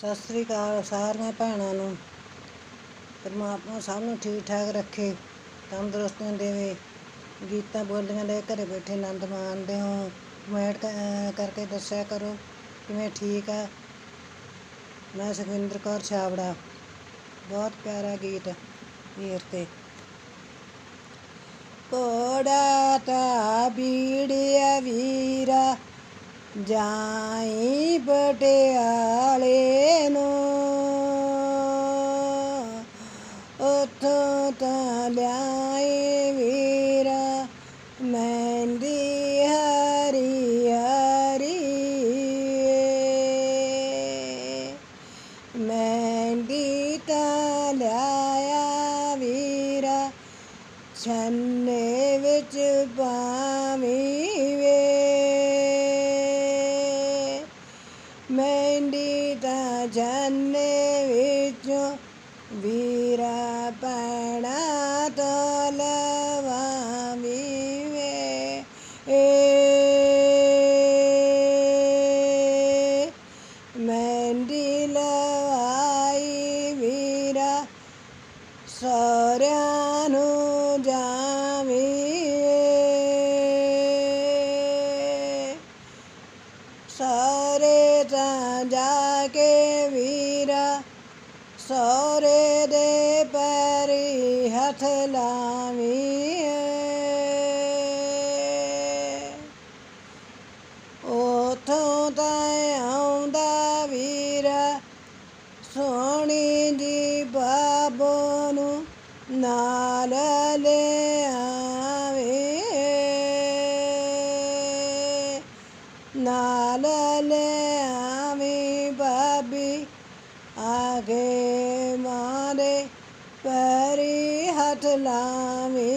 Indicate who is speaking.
Speaker 1: ਸਤਿ ਸ੍ਰੀ ਅਕਾਲ ਸਾਰੀਆਂ ਭੈਣਾਂ ਨੂੰ। ਪਰਮਾਤਮਾ ਸਭ ਨੂੰ ਠੀਕ ਠਾਕ ਰੱਖੇ ਤੰਦਰੁਸਤੀਆਂ ਦੇਵੇ। ਗੀਤਾਂ ਬੋਲੀਆਂ ਲੈ ਘਰੇ ਬੈਠੇ ਆਨੰਦ ਮਾਣਦੇ ਹੋ। ਕਮੈਂਟ ਕਰਕੇ ਦੱਸਿਆ ਕਰੋ ਕਿਵੇਂ ਠੀਕ ਆ। ਮੈਂ ਸੁਖਵਿੰਦਰ ਕੌਰ ਛਾਬੜਾ। ਬਹੁਤ ਪਿਆਰਾ ਗੀਤ ਵੀਰ ਤੇ। ਕੋੜਾ ਤਾ ਬੀੜਿਆ ਵੀਰਾ, ਜਾਈ ਪਟਿਆਲੇ। ਉਥੋਂ ਤਾਂ ਲਿਆਈ ਵੀਰਾ, ਮਹਿੰਦੀ ਹਰੀ ਹਰੀ ਮਹਿੰਦੀ ਤਾਂ ਲਿਆਇਆ ਵੀਰਾ, ਛੰਨੇ ਵਿੱਚ ਪਾਵੀਂ ਵੇ। ਮਹਿੰਦੀ ਤਾਂ ਛੰਨੇ ਵਿੱਚੋਂ ਵੀਰਾ ਪੈਣਾ ਤੋਂ ਲਵਾਵੀਂ ਵੇ ਏ ਮਹਿੰਦੀ ਲਵਾਈ ਵੀਰਾ ਸਾਰਿਆਂ ਨੂੰ ਜਾਵੀਂ ਸਾਰੇ ਤਾਂ ਜਾ ਕੇ ਵੀਰਾ ਸੋਰੇ ਦੇ ਪੈਰੀ ਹੱਥ ਲਾਵੀਂ ਉਥੋਂ ਤਾਂ ਆਉਂਦਾ ਵੀਰਾ ਸੋਹਣੀ ਦੀ ਬਾਬੋ ਨੂੰ ਨਾਲ ਲੈ ਆਵੇ। ਨਾਲ ਲੈ ਆਵੇ ਬਾਬੀ, ਆਗੇ ਮਾਰੇ ਪੈਰੀ ਹੱਥ ਲਾਵੇ।